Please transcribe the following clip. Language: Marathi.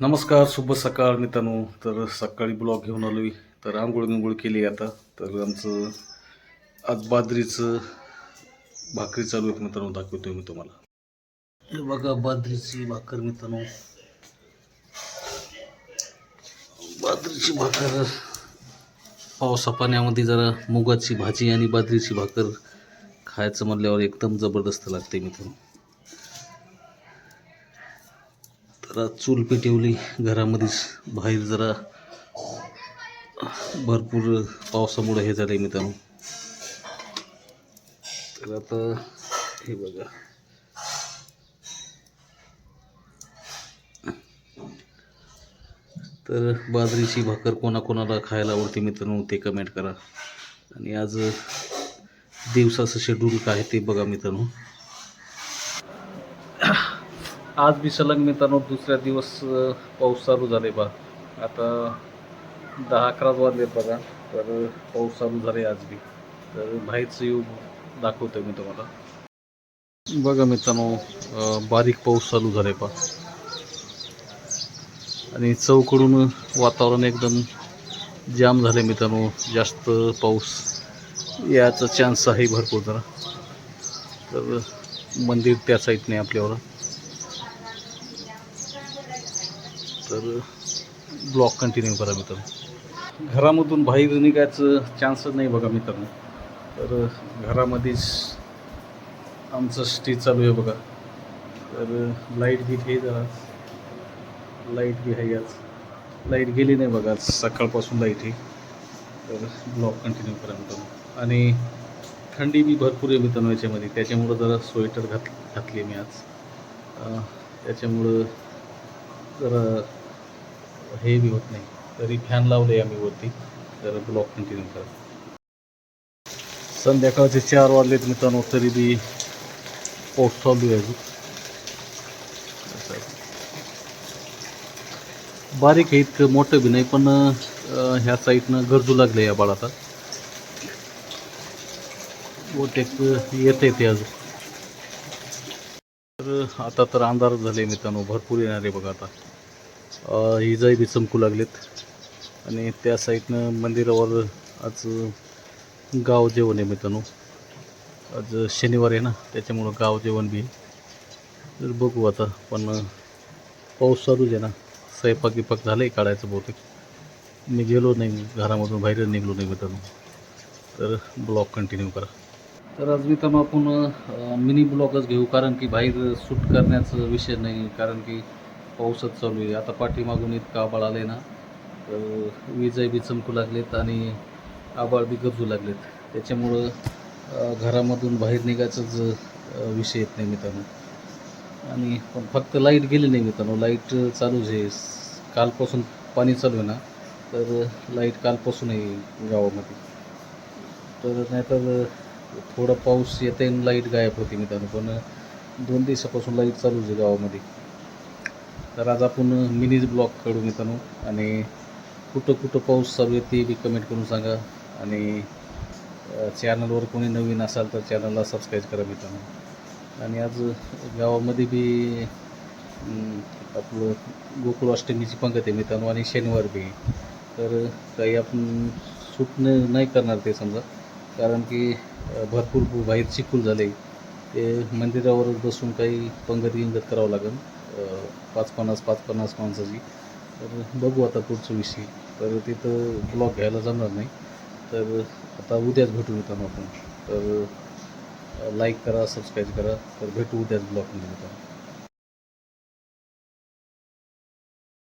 नमस्कार शुभ सकाळ मित्रांनो. तर सकाळी ब्लॉग घेऊन आलोय. तर आंघोळ बिंघोळ केली आता. तर आमचं आज बाजरीचं भाकरी चालू आहे मित्रांनो दाखवतोय मी तुम्हाला. हे बघा बाजरीची भाकर मित्रांनो. बाजरीची भाकर पावसा पाण्यामध्ये जरा मुगाची भाजी आणि बाजरीची भाकर खायचं म्हणल्यावर एकदम जबरदस्त लागते मित्रांनो. रात चूल पेटवली घरामध्येच बाहेर जरा भरपूर पावसामुळे हे झालं आहे मित्रांनो. तर आता हे बघा. तर बाजरीची भाकर कोणाकोणाला खायला आवडते मित्रांनो ते कमेंट करा. आणि आज दिवसाचं शेड्यूल काय ते बघा मित्रांनो. आज बी सलग मित्रांनो दुसऱ्या दिवस पाऊस चालू झाले बा. आता दहा अकरा वाजले बघा तर पाऊस चालू झाले आज बी. तर बाहेरचं येऊ दाखवतोय मी तुम्हाला. बघा मित्रांनो बारीक पाऊस चालू झाले पा आणि चौकडून वातावरण एकदम जाम झाले मित्रांनो जास्त पाऊस याचा चान्स आहे भरपूर जरा. तर मंदिर त्या साईडने आपल्यावर. तर ब्लॉग कंटिन्यू करा मित्रांनो. घरामधून बाहेर निघायचं चान्सच नाही बघा मित्रांनो. तर घरामध्येच आमचं स्टेज चालू आहे बघा. तर लाइट बी हे जरा लाइट बी आहे आज. लाइट गेली नाही बघा आज सकाळपासून लाइट आहे. तर ब्लॉक कंटिन्यू करा मित्रांनो. आणि थंडी बी भरपूर आहे मित्रांनो याच्यामध्ये. त्याच्यामुळं जरा स्वेटर घात घातली मी आज. त्याच्यामुळं जरा हे बी होत नाही. तरी फॅन लावले आम्ही वरती. तर ब्लॉक कंटिन्यू करा. संध्याकाळचे चार वाजलेत मित्रांनो तरी बी पाऊस चालू आहे आहे. बारीक आहे इतकं मोठं बी नाही पण ह्या साईडनं गरजू लागले या बाळाचा आता येत आहे ते अजून. तर आता तर अंधार झाले मित्रांनो भरपूर येणार आहे बघा आता. हिजाही बी चमकू लागलेत. आणि त्या साईडनं मंदिरावर आज गाव जेवण आहे मित्रांनो. आज शनिवार आहे ना त्याच्यामुळं गाव जेवण बी तर बघू आता पण पाऊस चालूच आहे ना. स्वयंपाक विपाक झालं आहे काढायचं बहुतेक. मी गेलो नाही घरामधून बाहेर निघलो नाही मित्रांनो. तर ब्लॉग कंटिन्यू करा. तर आज मित्रांनो आपण मिनी ब्लॉगच घेऊ कारण की बाहेर सूट करण्याचा विषय नाही कारण की पाऊसच चालू आहे. आता पाठीमागून इतका आबाळ आलं आहे ना तर विजय बी चमकू लागलेत आणि आबाळ बी गरजू लागलेत. त्याच्यामुळं घरामधून बाहेर निघायचाच विषय येत नाही मित्रांनो. आणि पण फक्त लाइट गेली नाही मित्रांनो. लाइट चालूच आहे. कालपासून पाणी चालू आहे ना तर लाइट कालपासून आहे गावामध्ये. तर नाहीतर थोडा पाऊस येते आणि लाइट गायब होती मित्रांनो. पण दोन दिवसापासून लाइट चालूच आहे गावामध्ये. तर आज आपण मिनीज ब्लॉग काढू मित्रांनो. आणि कुठं कुठं पाऊस चालू आहे ते बी कमेंट करून सांगा. आणि चॅनलवर कोणी नवीन असाल तर चॅनलला सबस्क्राईब करा मित्रांनो. आणि आज गावामध्ये बी आपलं गोकुळ अष्टमीची पंगत आहे मित्रांनो आणि शनिवार बी. तर काही आपण सुटणं नाही करणार ते समजा. कारण की भरपूर बाहेर चिकूल झाले ते मंदिरावर बसून काही पंगत गिंगत करावं लागेल. पाच पन्नास पाच पन्नास माणसाची. तर बघू आता पुढचं विषय. तर तिथं ब्लॉग घ्यायला जमणार नाही. तर आता उद्याच भेटू मित्रांनो आपण. तर लाईक करा सबस्क्राईब करा. तर भेटू उद्याच ब्लॉकमध्ये मित्रांनो